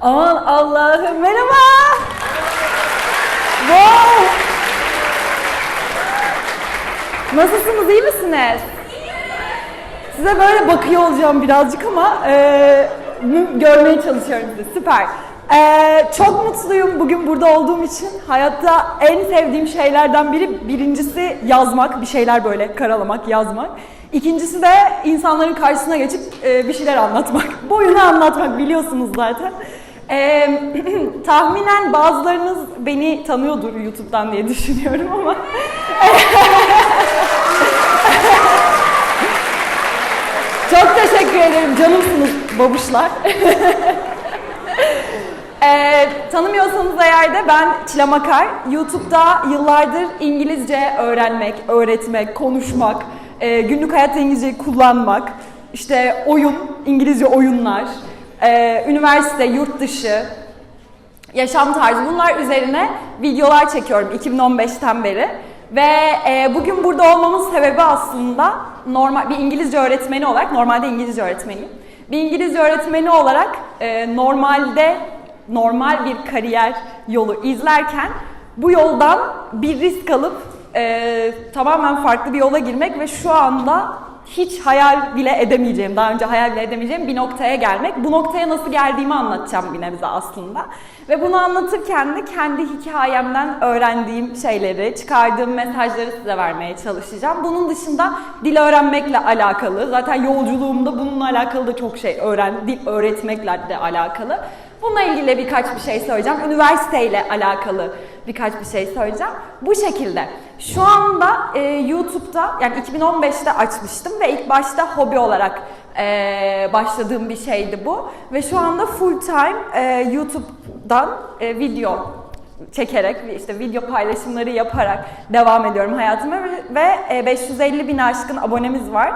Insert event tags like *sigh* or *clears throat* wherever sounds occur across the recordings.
Aman Allah'ım merhaba. Wow. Nasılsınız iyi misiniz? Size böyle bakıyor olacağım birazcık ama e, görmeye çalışıyorum sizi. Süper. E, çok mutluyum bugün burada olduğum için. Hayatta en sevdiğim şeylerden biri birincisi yazmak, bir şeyler böyle karalamak, yazmak. İkincisi de insanların karşısına geçip e, bir şeyler anlatmak. Boyunu anlatmak biliyorsunuz zaten. E, *clears throat* tahminen bazılarınız beni tanıyordur YouTube'dan diye düşünüyorum ama *laughs* Çok teşekkür ederim. Canımsınız babuşlar. *laughs* Ee, tanımıyorsanız eğer de ben Çilem. YouTube'da yıllardır İngilizce öğrenmek, öğretmek, konuşmak, e, günlük hayatta İngilizceyi kullanmak, işte oyun, İngilizce oyunlar, e, üniversite, yurt dışı, yaşam tarzı bunlar üzerine videolar çekiyorum 2015'ten beri. Ve e, bugün burada olmamın sebebi aslında normal bir İngilizce öğretmeni olarak, normalde İngilizce öğretmeniyim. Bir İngilizce öğretmeni olarak e, normalde normal bir kariyer yolu izlerken bu yoldan bir risk alıp e, tamamen farklı bir yola girmek ve şu anda hiç hayal bile edemeyeceğim, daha önce hayal bile edemeyeceğim bir noktaya gelmek. Bu noktaya nasıl geldiğimi anlatacağım bir nebze aslında. Ve bunu anlatırken de kendi hikayemden öğrendiğim şeyleri, çıkardığım mesajları size vermeye çalışacağım. Bunun dışında dil öğrenmekle alakalı, zaten yolculuğumda bununla alakalı da çok şey öğren, dil öğretmekle de alakalı. Bununla ilgili birkaç bir şey söyleyeceğim. Üniversiteyle alakalı birkaç bir şey söyleyeceğim. Bu şekilde. Şu anda e, YouTube'da yani 2015'te açmıştım ve ilk başta hobi olarak e, başladığım bir şeydi bu. Ve şu anda full time e, YouTube'dan e, video çekerek işte video paylaşımları yaparak devam ediyorum hayatıma ve- ve e, 550 bin aşkın abonemiz var.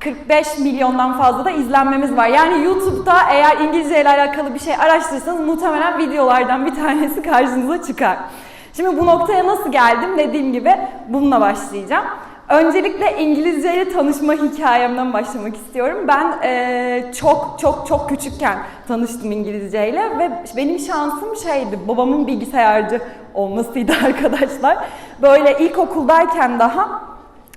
45 milyondan fazla da izlenmemiz var. Yani YouTube'da eğer İngilizce ile alakalı bir şey araştırırsanız muhtemelen videolardan bir tanesi *laughs* karşınıza çıkar. Şimdi bu noktaya nasıl geldim dediğim gibi bununla başlayacağım. Öncelikle İngilizce ile tanışma hikayemden başlamak istiyorum. Ben eee, çok çok çok küçükken tanıştım İngilizceyle ve benim şansım şeydi, babamın bilgisayarcı olmasıydı *laughs* arkadaşlar. Böyle ilkokuldayken daha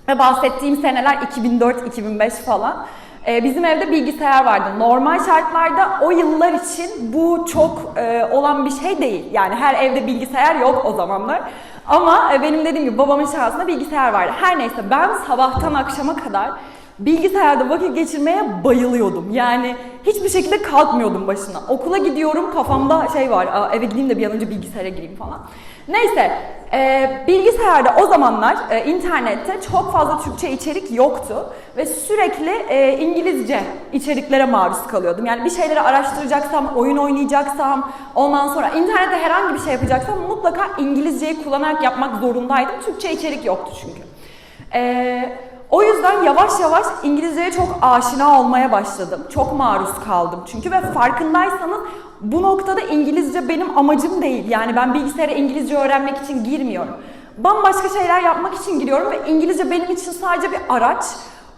ve bahsettiğim seneler 2004-2005 falan. Ee, bizim evde bilgisayar vardı. Normal şartlarda o yıllar için bu çok e, olan bir şey değil. Yani her evde bilgisayar yok o zamanlar. Ama e, benim dediğim gibi babamın şansında bilgisayar vardı. Her neyse ben sabahtan akşama kadar bilgisayarda vakit geçirmeye bayılıyordum. Yani hiçbir şekilde kalkmıyordum başına. Okula gidiyorum kafamda şey var "Aa, eve gideyim de bir an önce bilgisayara gireyim falan. Neyse e, bilgisayarda o zamanlar e, internette çok fazla Türkçe içerik yoktu ve sürekli e, İngilizce içeriklere maruz kalıyordum. Yani bir şeyleri araştıracaksam, oyun oynayacaksam, ondan sonra internette herhangi bir şey yapacaksam mutlaka İngilizceyi kullanarak yapmak zorundaydım. Türkçe içerik yoktu çünkü. Ee, o yüzden yavaş yavaş İngilizceye çok aşina olmaya başladım. Çok maruz kaldım çünkü ve farkındaysanız bu noktada İngilizce benim amacım değil. Yani ben bilgisayara İngilizce öğrenmek için girmiyorum. Bambaşka şeyler yapmak için giriyorum ve İngilizce benim için sadece bir araç.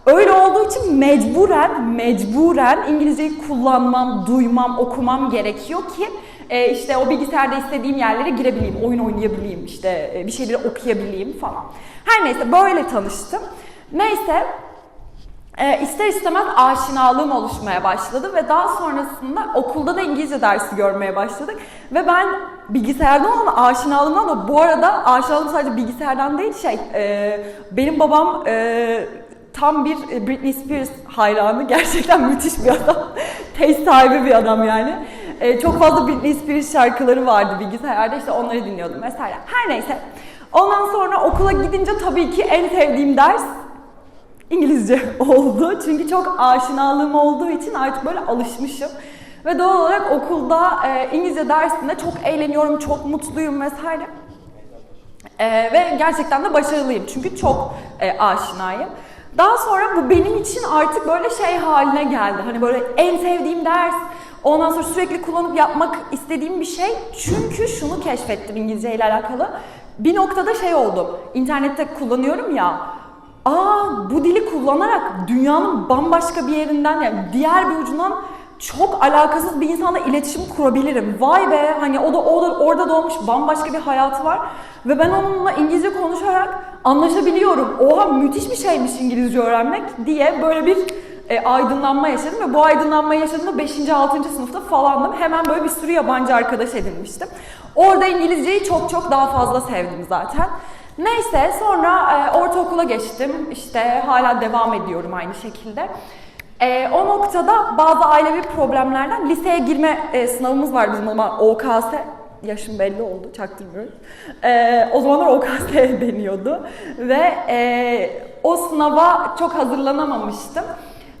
Öyle olduğu için mecburen, mecburen İngilizceyi kullanmam, duymam, okumam gerekiyor ki e, işte o bilgisayarda istediğim yerlere girebileyim, oyun oynayabileyim, işte e, bir şeyleri okuyabileyim falan. Her neyse böyle tanıştım. Neyse e, ister istemez aşinalığım oluşmaya başladı ve daha sonrasında okulda da İngilizce dersi görmeye başladık. Ve ben bilgisayardan olan aşinalığımdan da bu arada aşinalığım sadece bilgisayardan değil şey, e, benim babam e, tam bir Britney Spears hayranı. *laughs* Gerçekten müthiş bir adam. *laughs* Taste sahibi bir adam yani. Ee, çok fazla Britney Spears şarkıları vardı bilgisayarda. işte onları dinliyordum mesela. Her neyse. Ondan sonra okula gidince tabii ki en sevdiğim ders İngilizce *laughs* oldu. Çünkü çok aşinalığım olduğu için artık böyle alışmışım. Ve doğal olarak okulda e, İngilizce dersinde çok eğleniyorum, çok mutluyum vesaire. Ee, ve gerçekten de başarılıyım çünkü çok e, aşinayım. Daha sonra bu benim için artık böyle şey haline geldi. Hani böyle en sevdiğim ders, ondan sonra sürekli kullanıp yapmak istediğim bir şey. Çünkü şunu keşfettim İngilizce ile alakalı. Bir noktada şey oldu. İnternette kullanıyorum ya. Aa bu dili kullanarak dünyanın bambaşka bir yerinden yani diğer bir ucundan çok alakasız bir insanla iletişim kurabilirim. Vay be hani o da orada, orada doğmuş bambaşka bir hayatı var. Ve ben onunla İngilizce konuşarak anlaşabiliyorum. Oha müthiş bir şeymiş İngilizce öğrenmek diye böyle bir e, aydınlanma yaşadım. Ve bu aydınlanmayı yaşadığımda 5. 6. sınıfta falandım. Hemen böyle bir sürü yabancı arkadaş edinmiştim. Orada İngilizceyi çok çok daha fazla sevdim zaten. Neyse sonra e, ortaokula geçtim. İşte hala devam ediyorum aynı şekilde. E, o noktada bazı ailevi problemlerden liseye girme e, sınavımız var bizim ama OKS. Yaşım belli oldu çaktırmıyorum. E, o zamanlar OKS *laughs* deniyordu. Ve e, o sınava çok hazırlanamamıştım.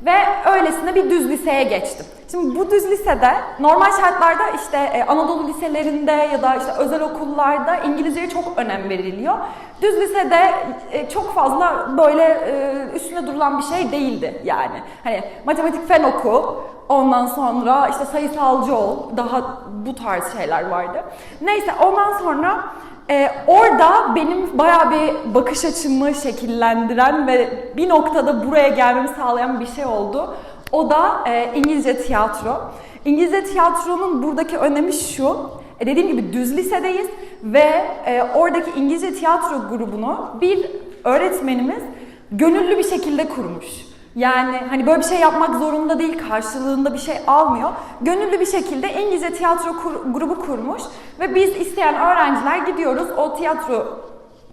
Ve öylesine bir düz liseye geçtim. Şimdi bu düz lisede normal şartlarda işte e, Anadolu liselerinde ya da işte özel okullarda İngilizceye çok önem veriliyor. Düz lisede e, çok fazla böyle e, üstüne durulan bir şey değildi yani. Hani matematik fen oku, ondan sonra işte sayısalcı ol, daha bu tarz şeyler vardı. Neyse ondan sonra ee, orada benim bayağı bir bakış açımı şekillendiren ve bir noktada buraya gelmemi sağlayan bir şey oldu. O da e, İngilizce tiyatro. İngilizce tiyatronun buradaki önemi şu. E, dediğim gibi düz lisedeyiz ve e, oradaki İngilizce tiyatro grubunu bir öğretmenimiz gönüllü bir şekilde kurmuş. Yani hani böyle bir şey yapmak zorunda değil, karşılığında bir şey almıyor. Gönüllü bir şekilde İngilizce tiyatro kur- grubu kurmuş ve biz isteyen öğrenciler gidiyoruz o tiyatro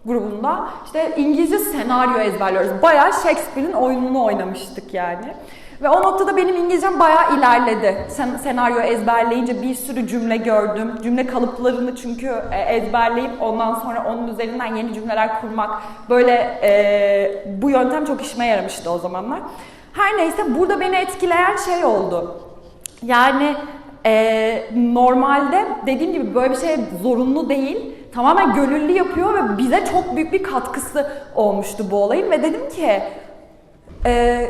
grubunda işte İngilizce senaryo ezberliyoruz. Bayağı Shakespeare'in oyununu oynamıştık yani. Ve o noktada benim İngilizcem bayağı ilerledi. Sen, senaryo ezberleyince bir sürü cümle gördüm. Cümle kalıplarını çünkü e, ezberleyip ondan sonra onun üzerinden yeni cümleler kurmak. Böyle e, bu yöntem çok işime yaramıştı o zamanlar. Her neyse burada beni etkileyen şey oldu. Yani e, normalde dediğim gibi böyle bir şey zorunlu değil. Tamamen gönüllü yapıyor ve bize çok büyük bir katkısı olmuştu bu olayın. Ve dedim ki e,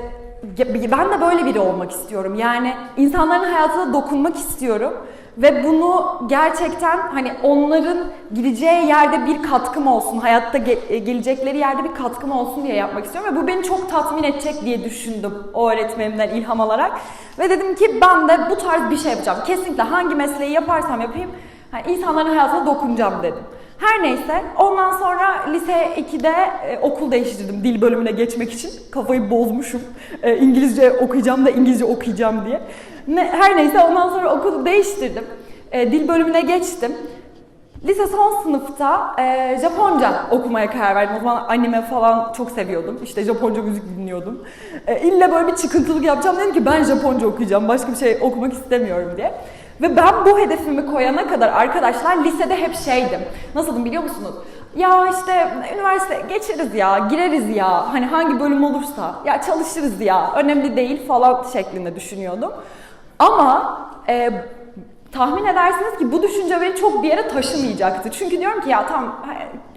ben de böyle biri olmak istiyorum. Yani insanların hayatına dokunmak istiyorum. Ve bunu gerçekten hani onların gideceği yerde bir katkım olsun, hayatta ge- e, gelecekleri yerde bir katkım olsun diye yapmak istiyorum. Ve bu beni çok tatmin edecek diye düşündüm o öğretmenimden ilham alarak. Ve dedim ki ben de bu tarz bir şey yapacağım. Kesinlikle hangi mesleği yaparsam yapayım hani insanların hayatına dokunacağım dedim. Her neyse ondan sonra lise 2'de e, okul değiştirdim dil bölümüne geçmek için. Kafayı bozmuşum. E, İngilizce okuyacağım da İngilizce okuyacağım diye. Ne, her neyse ondan sonra okulu değiştirdim. E, dil bölümüne geçtim. Lise son sınıfta e, Japonca okumaya karar verdim. O zaman anime falan çok seviyordum. İşte Japonca müzik dinliyordum. E, ille böyle bir çıkıntılık yapacağım. Dedim ki ben Japonca okuyacağım. Başka bir şey okumak istemiyorum diye. Ve ben bu hedefimi koyana kadar arkadaşlar lisede hep şeydim. Nasıldım biliyor musunuz? Ya işte üniversite geçeriz ya, gireriz ya, hani hangi bölüm olursa, ya çalışırız ya, önemli değil falan şeklinde düşünüyordum. Ama e, tahmin edersiniz ki bu düşünce beni çok bir yere taşımayacaktı. Çünkü diyorum ki ya tamam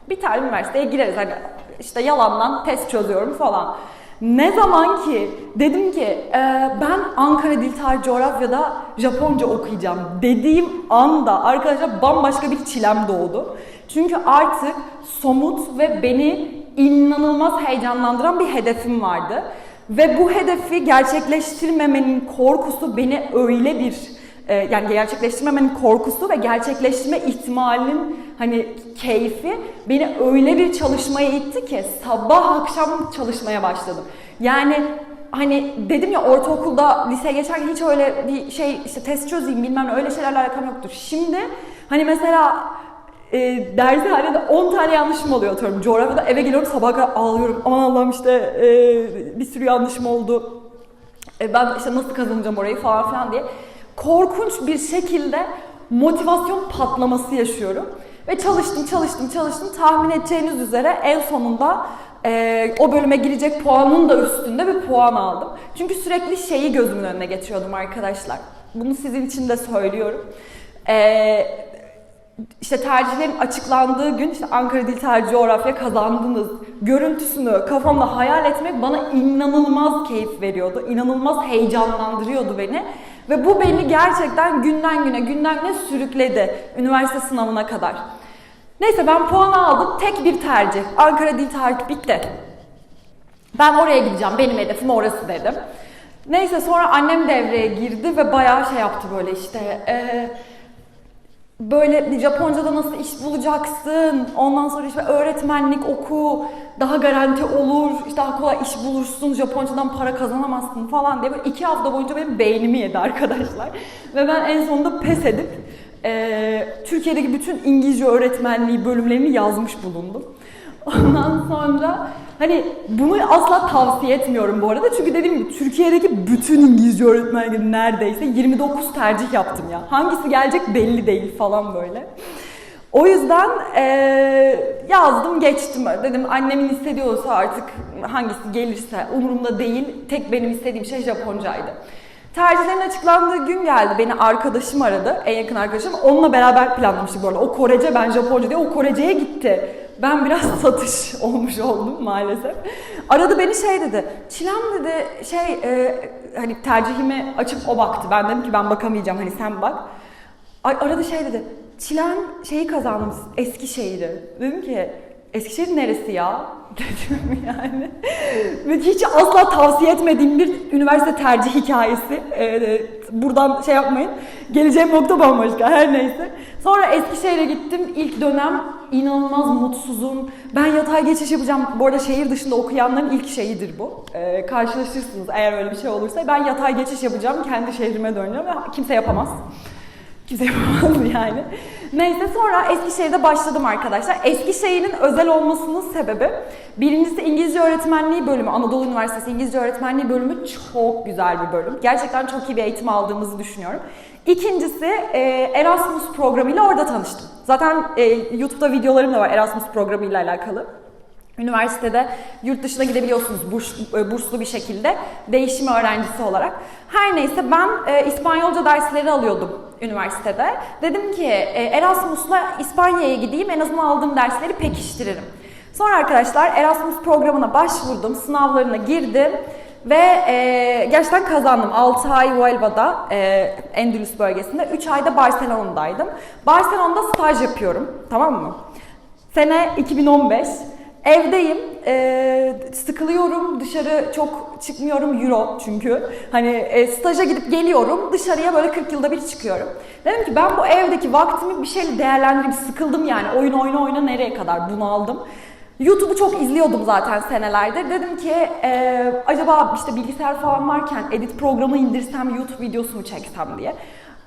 bir tane üniversiteye gireriz hani işte yalandan test çözüyorum falan. Ne zaman ki dedim ki e, ben Ankara Dil Tarih Coğrafya'da Japonca okuyacağım dediğim anda arkadaşlar bambaşka bir çilem doğdu. Çünkü artık somut ve beni inanılmaz heyecanlandıran bir hedefim vardı. Ve bu hedefi gerçekleştirmemenin korkusu beni öyle bir e, yani gerçekleştirmemenin korkusu ve gerçekleştirme ihtimalinin hani keyfi beni öyle bir çalışmaya itti ki sabah akşam çalışmaya başladım. Yani hani dedim ya ortaokulda liseye geçerken hiç öyle bir şey işte test çözeyim bilmem ne öyle şeylerle alakam yoktur. Şimdi hani mesela e, dershanede 10 tane yanlışım oluyor atıyorum. Coğrafyada eve geliyorum sabah kadar ağlıyorum. Aman Allah'ım işte e, bir sürü yanlışım oldu. E, ben işte nasıl kazanacağım orayı falan filan diye. Korkunç bir şekilde motivasyon patlaması yaşıyorum. Ve çalıştım, çalıştım, çalıştım. Tahmin edeceğiniz üzere en sonunda e, o bölüme girecek puanın da üstünde bir puan aldım. Çünkü sürekli şeyi gözümün önüne getiriyordum arkadaşlar. Bunu sizin için de söylüyorum. E, işte tercihlerin açıklandığı gün işte Ankara Dil Tarihi Coğrafya kazandınız. Görüntüsünü kafamda hayal etmek bana inanılmaz keyif veriyordu. İnanılmaz heyecanlandırıyordu beni. Ve bu beni gerçekten günden güne günden güne sürükledi üniversite sınavına kadar. Neyse ben puan aldım. Tek bir tercih. Ankara Dil Tarihi bitti. Ben oraya gideceğim. Benim hedefim orası dedim. Neyse sonra annem devreye girdi ve bayağı şey yaptı böyle işte. eee, böyle Japonca'da nasıl iş bulacaksın? Ondan sonra işte öğretmenlik oku, daha garanti olur, işte daha kolay iş bulursun, Japoncadan para kazanamazsın falan diye böyle iki hafta boyunca benim beynimi yedi arkadaşlar. Ve ben en sonunda pes edip eee, Türkiye'deki bütün İngilizce öğretmenliği bölümlerini yazmış bulundum. Ondan sonra hani bunu asla tavsiye etmiyorum bu arada. Çünkü dediğim gibi Türkiye'deki bütün İngilizce öğretmenleri neredeyse 29 tercih yaptım ya. Hangisi gelecek belli değil falan böyle. O yüzden eee, yazdım geçtim. Dedim annemin istediyorsa artık hangisi gelirse umurumda değil. Tek benim istediğim şey Japoncaydı. Tercihlerin açıklandığı gün geldi. Beni arkadaşım aradı. En yakın arkadaşım. Onunla beraber planlamıştık bu arada. O Korece, ben Japonca diye. O Korece'ye gitti. Ben biraz *laughs* satış olmuş oldum maalesef. Aradı beni şey dedi. Çilem dedi şey e, hani tercihimi açıp o baktı. Ben dedim ki ben bakamayacağım hani sen bak. Aradı şey dedi. Çilen şeyi kazandım Eskişehir'i. Dedim ki Eskişehir neresi ya? *laughs* Dedim yani. Ve hiç asla tavsiye etmediğim bir üniversite tercih hikayesi. Ee, buradan şey yapmayın. Geleceğim nokta bambaşka her neyse. Sonra Eskişehir'e gittim. İlk dönem inanılmaz mutsuzum. Ben yatay geçiş yapacağım. Bu arada şehir dışında okuyanların ilk şeyidir bu. Ee, karşılaşırsınız eğer öyle bir şey olursa. Ben yatay geçiş yapacağım. Kendi şehrime döneceğim kimse yapamaz. Kimse yapamaz *laughs* yani. Neyse sonra Eskişehir'de başladım arkadaşlar. Eskişehir'in özel olmasının sebebi birincisi İngilizce öğretmenliği bölümü. Anadolu Üniversitesi İngilizce öğretmenliği bölümü çok güzel bir bölüm. Gerçekten çok iyi bir eğitim aldığımızı düşünüyorum. İkincisi e, Erasmus programıyla orada tanıştım. Zaten e, YouTube'da videolarım da var Erasmus programıyla alakalı. Üniversitede yurt dışına gidebiliyorsunuz burs, e, burslu bir şekilde değişim öğrencisi olarak. Her neyse ben e, İspanyolca dersleri alıyordum üniversitede. Dedim ki e, Erasmus'la İspanya'ya gideyim en azından aldığım dersleri pekiştiririm. Sonra arkadaşlar Erasmus programına başvurdum, sınavlarına girdim ve e, gerçekten kazandım. 6 ay Huelva'da, e, Endülüs bölgesinde, 3 ayda Barcelona'daydım. Barcelona'da staj yapıyorum, tamam mı? Sene 2015. Evdeyim, e, sıkılıyorum, dışarı çok çıkmıyorum, euro çünkü. Hani e, staja gidip geliyorum, dışarıya böyle 40 yılda bir çıkıyorum. Dedim ki ben bu evdeki vaktimi bir şeyle değerlendireyim, sıkıldım yani. Oyun oyna oyna nereye kadar bunaldım. YouTube'u çok izliyordum zaten senelerdir. Dedim ki e, acaba işte bilgisayar falan varken edit programı indirsem YouTube videosu mu çeksem diye.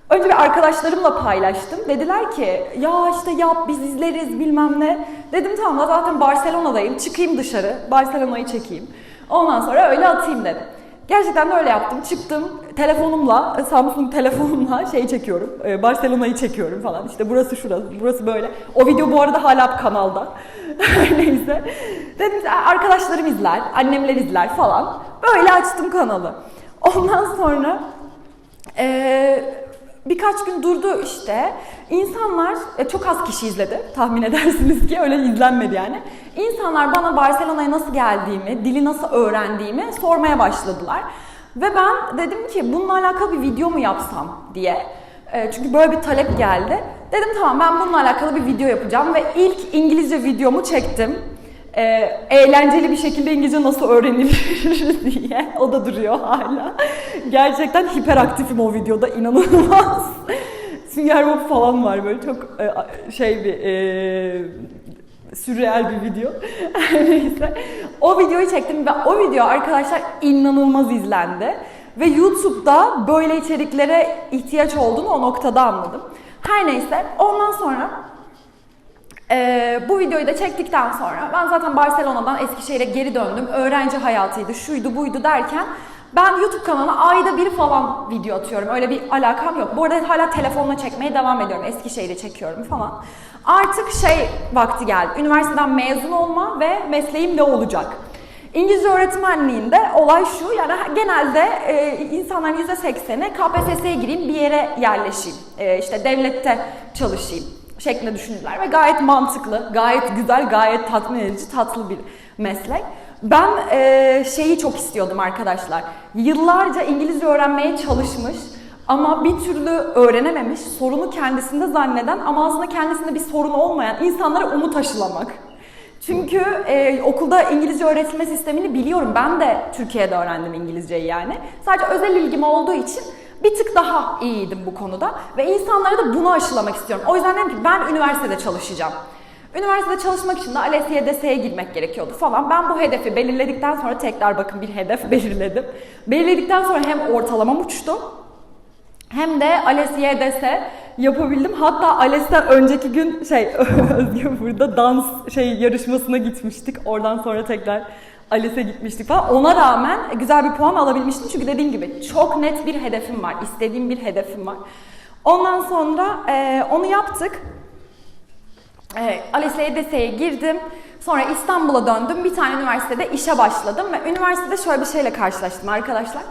Önce bir arkadaşlarımla paylaştım. Dediler ki ya işte yap biz izleriz bilmem ne. Dedim tamam zaten Barcelona'dayım çıkayım dışarı Barcelona'yı çekeyim. Ondan sonra öyle atayım dedim. Gerçekten de öyle yaptım. Çıktım telefonumla, Samsung telefonumla şey çekiyorum. e, Barcelona'yı çekiyorum falan. İşte burası şurası, burası böyle. O video bu arada hala kanalda. *laughs* Neyse. Dedim arkadaşlarım izler, annemler izler falan. Böyle açtım kanalı. Ondan sonra ee, birkaç gün durdu işte. İnsanlar, e, çok az kişi izledi tahmin *laughs* edersiniz ki öyle izlenmedi yani. İnsanlar bana Barcelona'ya nasıl geldiğimi, dili nasıl öğrendiğimi sormaya başladılar. Ve ben dedim ki bununla alakalı bir video mu yapsam diye. E, çünkü böyle bir talep geldi. Dedim tamam ben bununla alakalı bir video yapacağım ve ilk İngilizce videomu çektim. Ee, eğlenceli bir şekilde İngilizce nasıl öğrenilir *laughs* diye. O da duruyor hala. Gerçekten hiperaktifim o videoda inanılmaz. *laughs* Sünger Bob falan var böyle çok e, şey bir e, sürreal bir video. *laughs* Neyse. O videoyu çektim ve o video arkadaşlar inanılmaz izlendi. Ve YouTube'da böyle içeriklere ihtiyaç olduğunu o noktada anladım. Her neyse ondan sonra ee, bu videoyu da çektikten sonra ben zaten Barcelona'dan Eskişehir'e geri döndüm. Öğrenci hayatıydı, şuydu buydu derken ben YouTube kanalına ayda bir falan video atıyorum. Öyle bir alakam yok. Bu arada hala telefonla çekmeye devam ediyorum. Eskişehir'e çekiyorum falan. Artık şey vakti geldi. Üniversiteden mezun olma ve mesleğim ne olacak? İngilizce öğretmenliğinde olay şu, yani genelde e, insanların %80'i KPSS'ye gireyim, bir yere yerleşeyim, e, işte devlette çalışayım şeklinde düşünürler ve gayet mantıklı, gayet güzel, gayet tatmin edici, tatlı bir meslek. Ben e, şeyi çok istiyordum arkadaşlar. Yıllarca İngilizce öğrenmeye çalışmış ama bir türlü öğrenememiş, sorunu kendisinde zanneden ama aslında kendisinde bir sorun olmayan insanlara umut aşılamak. Çünkü e, okulda İngilizce öğretilme sistemini biliyorum. Ben de Türkiye'de öğrendim İngilizceyi yani. Sadece özel ilgim olduğu için bir tık daha iyiydim bu konuda. Ve insanlara da bunu aşılamak istiyorum. O yüzden dedim ki ben üniversitede çalışacağım. Üniversitede çalışmak için de ALES YDS'ye girmek gerekiyordu falan. Ben bu hedefi belirledikten sonra tekrar bakın bir hedef *laughs* belirledim. Belirledikten sonra hem ortalamam uçtu hem de ALES YDS yapabildim. Hatta ALES'ten önceki gün şey *laughs* burada dans şey yarışmasına gitmiştik. Oradan sonra tekrar ALES'e gitmiştik falan. Ona rağmen güzel bir puan alabilmiştim. Çünkü dediğim gibi çok net bir hedefim var. istediğim bir hedefim var. Ondan sonra e, onu yaptık. E, ALES YDS'ye girdim. Sonra İstanbul'a döndüm. Bir tane üniversitede işe başladım ve üniversitede şöyle bir şeyle karşılaştım arkadaşlar.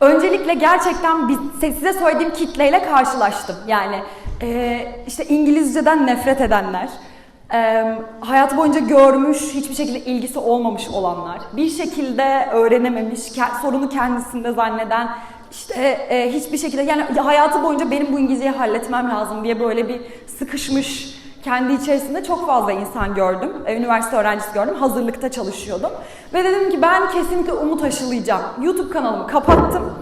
Öncelikle gerçekten size söylediğim kitleyle karşılaştım. Yani e, işte İngilizceden nefret edenler, e, hayatı boyunca görmüş, hiçbir şekilde ilgisi olmamış olanlar, bir şekilde öğrenememiş, sorunu kendisinde zanneden, işte e, hiçbir şekilde yani hayatı boyunca benim bu İngilizceyi halletmem lazım diye böyle bir sıkışmış, kendi içerisinde çok fazla insan gördüm. E, Üniversite öğrencisi gördüm. Hazırlıkta çalışıyordum. Ve dedim ki ben kesinlikle umut aşılayacağım. YouTube kanalımı kapattım.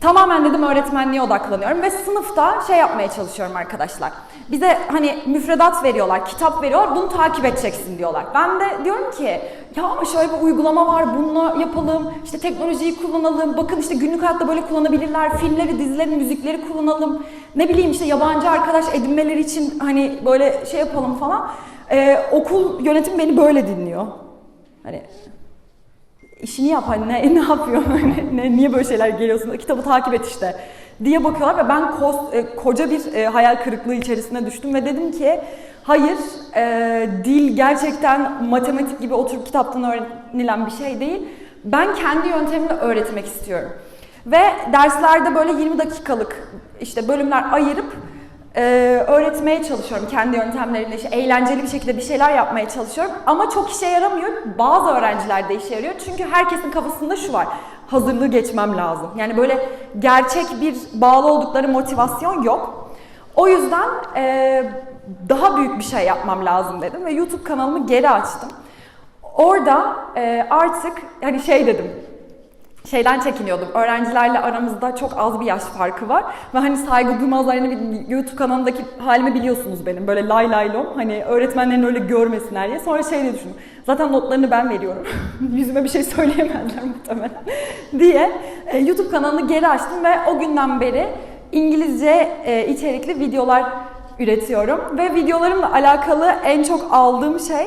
Tamamen dedim öğretmenliğe odaklanıyorum ve sınıfta şey yapmaya çalışıyorum arkadaşlar. Bize hani müfredat veriyorlar, kitap veriyorlar, bunu takip edeceksin diyorlar. Ben de diyorum ki ya ama şöyle bir uygulama var, bununla yapalım, işte teknolojiyi kullanalım, bakın işte günlük hayatta böyle kullanabilirler, filmleri, dizileri, müzikleri kullanalım. Ne bileyim işte yabancı arkadaş edinmeleri için hani böyle şey yapalım falan. Ee, okul yönetim beni böyle dinliyor. Hani işini yap hani ne, *laughs* ne yapıyor ne, ne, niye böyle şeyler geliyorsun kitabı takip et işte diye bakıyorlar ve ben kos, e, koca bir e, hayal kırıklığı içerisine düştüm ve dedim ki hayır e, dil gerçekten matematik gibi oturup kitaptan öğrenilen bir şey değil. Ben kendi yöntemimle öğretmek istiyorum. Ve derslerde böyle 20 dakikalık işte bölümler ayırıp e, öğretmeye çalışıyorum kendi yöntemlerimle işte eğlenceli bir şekilde bir şeyler yapmaya çalışıyorum ama çok işe yaramıyor. Bazı öğrencilerde işe yarıyor çünkü herkesin kafasında şu var. Hazırlığı geçmem lazım. Yani böyle gerçek bir bağlı oldukları motivasyon yok. O yüzden e, daha büyük bir şey yapmam lazım dedim ve YouTube kanalımı geri açtım. Orada e, artık hani şey dedim şeyden çekiniyordum. Öğrencilerle aramızda çok az bir yaş farkı var. Ve hani saygı duymazlar. Yani YouTube kanalındaki halimi biliyorsunuz benim. Böyle lay lay lom. Hani öğretmenlerin öyle görmesinler diye. Sonra şey diye düşündüm. Zaten notlarını ben veriyorum. *laughs* Yüzüme bir şey söyleyemezler muhtemelen. *laughs* diye e, YouTube kanalını geri açtım ve o günden beri İngilizce e, içerikli videolar üretiyorum. Ve videolarımla alakalı en çok aldığım şey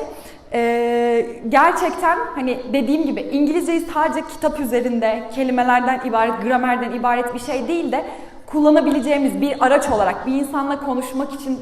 ee, gerçekten hani dediğim gibi İngilizceyi sadece kitap üzerinde kelimelerden ibaret, gramerden ibaret bir şey değil de kullanabileceğimiz bir araç olarak, bir insanla konuşmak için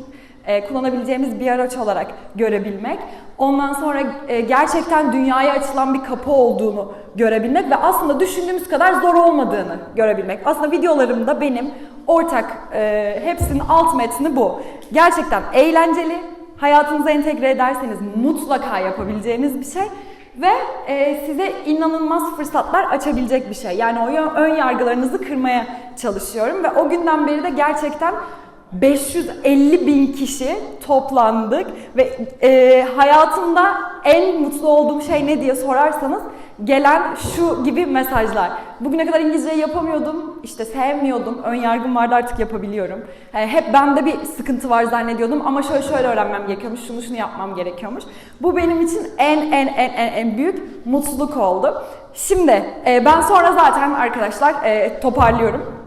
e, kullanabileceğimiz bir araç olarak görebilmek. Ondan sonra e, gerçekten dünyaya açılan bir kapı olduğunu görebilmek ve aslında düşündüğümüz kadar zor olmadığını görebilmek. Aslında videolarımda benim ortak e, hepsinin alt metni bu. Gerçekten eğlenceli, hayatınıza entegre ederseniz mutlaka yapabileceğiniz bir şey ve e, size inanılmaz fırsatlar açabilecek bir şey. Yani o ön yargılarınızı kırmaya çalışıyorum ve o günden beri de gerçekten 550 bin kişi toplandık ve e, hayatımda en mutlu olduğum şey ne diye sorarsanız gelen şu gibi mesajlar. Bugüne kadar İngilizce yapamıyordum, işte sevmiyordum, ön yargım vardı artık yapabiliyorum. Yani hep bende bir sıkıntı var zannediyordum ama şöyle şöyle öğrenmem gerekiyormuş, şunu şunu yapmam gerekiyormuş. Bu benim için en en en en, en büyük mutluluk oldu. Şimdi e, ben sonra zaten arkadaşlar e, toparlıyorum.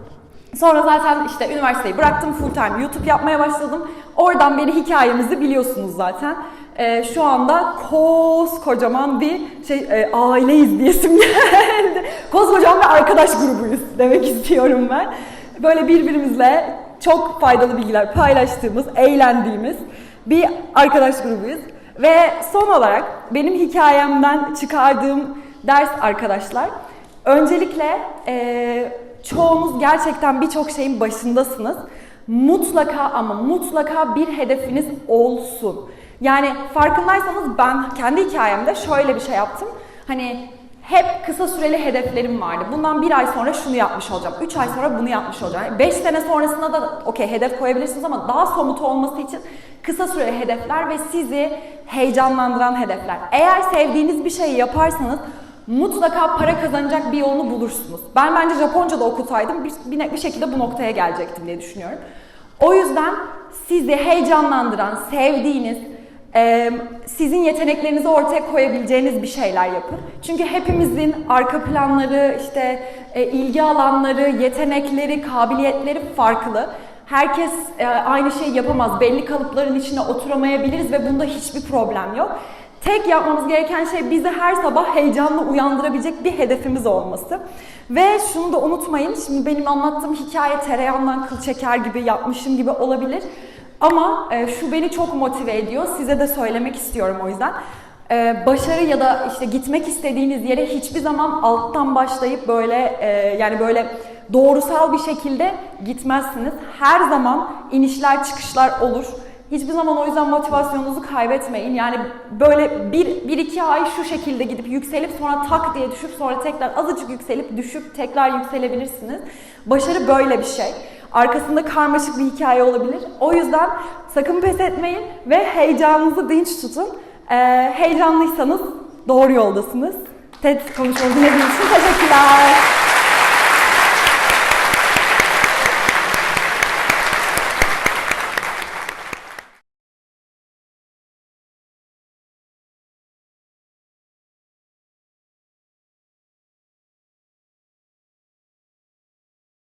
Sonra zaten işte üniversiteyi bıraktım, full time YouTube yapmaya başladım. Oradan beri hikayemizi biliyorsunuz zaten. Ee, şu anda koskocaman bir şey e, aileyiz diyesim geldi. *laughs* koskocaman bir arkadaş grubuyuz demek istiyorum ben. Böyle birbirimizle çok faydalı bilgiler paylaştığımız, eğlendiğimiz bir arkadaş grubuyuz. Ve son olarak benim hikayemden çıkardığım ders arkadaşlar. Öncelikle e, çoğunuz gerçekten birçok şeyin başındasınız. Mutlaka ama mutlaka bir hedefiniz olsun. Yani farkındaysanız ben kendi hikayemde şöyle bir şey yaptım. Hani hep kısa süreli hedeflerim vardı. Bundan bir ay sonra şunu yapmış olacağım. Üç ay sonra bunu yapmış olacağım. Beş sene sonrasında da okey hedef koyabilirsiniz ama daha somut olması için kısa süreli hedefler ve sizi heyecanlandıran hedefler. Eğer sevdiğiniz bir şeyi yaparsanız mutlaka para kazanacak bir yolunu bulursunuz. Ben bence Japonca da okusaydım bir, bir, bir şekilde bu noktaya gelecektim diye düşünüyorum. O yüzden sizi heyecanlandıran, sevdiğiniz, sizin yeteneklerinizi ortaya koyabileceğiniz bir şeyler yapın. Çünkü hepimizin arka planları, işte e, ilgi alanları, yetenekleri, kabiliyetleri farklı. Herkes e, aynı şeyi yapamaz. Belli kalıpların içine oturamayabiliriz ve bunda hiçbir problem yok. Tek yapmamız gereken şey bizi her sabah heyecanlı uyandırabilecek bir hedefimiz olması. Ve şunu da unutmayın, şimdi benim anlattığım hikaye tereyağından kıl çeker gibi yapmışım gibi olabilir. Ama e, şu beni çok motive ediyor, size de söylemek istiyorum o yüzden. E, başarı ya da işte gitmek istediğiniz yere hiçbir zaman alttan başlayıp böyle e, yani böyle doğrusal bir şekilde gitmezsiniz. Her zaman inişler çıkışlar olur. Hiçbir zaman o yüzden motivasyonunuzu kaybetmeyin. Yani böyle bir, bir iki ay şu şekilde gidip yükselip sonra tak diye düşüp sonra tekrar azıcık yükselip düşüp tekrar yükselebilirsiniz. Başarı böyle bir şey. Arkasında karmaşık bir hikaye olabilir. O yüzden sakın pes etmeyin ve heyecanınızı dinç tutun. Ee, heyecanlıysanız doğru yoldasınız. TED konuşmamı dinlediğiniz için teşekkürler.